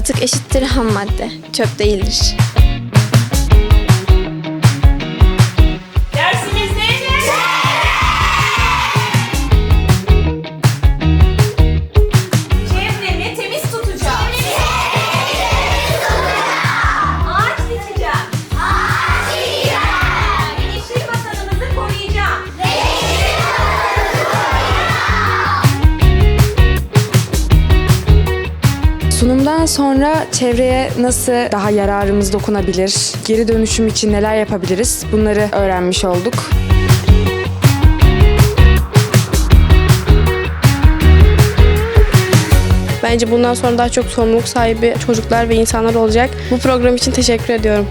Atık eşittir ham madde. Çöp değildir. Sunumdan sonra çevreye nasıl daha yararımız dokunabilir, geri dönüşüm için neler yapabiliriz bunları öğrenmiş olduk. Bence bundan sonra daha çok sorumluluk sahibi çocuklar ve insanlar olacak. Bu program için teşekkür ediyorum.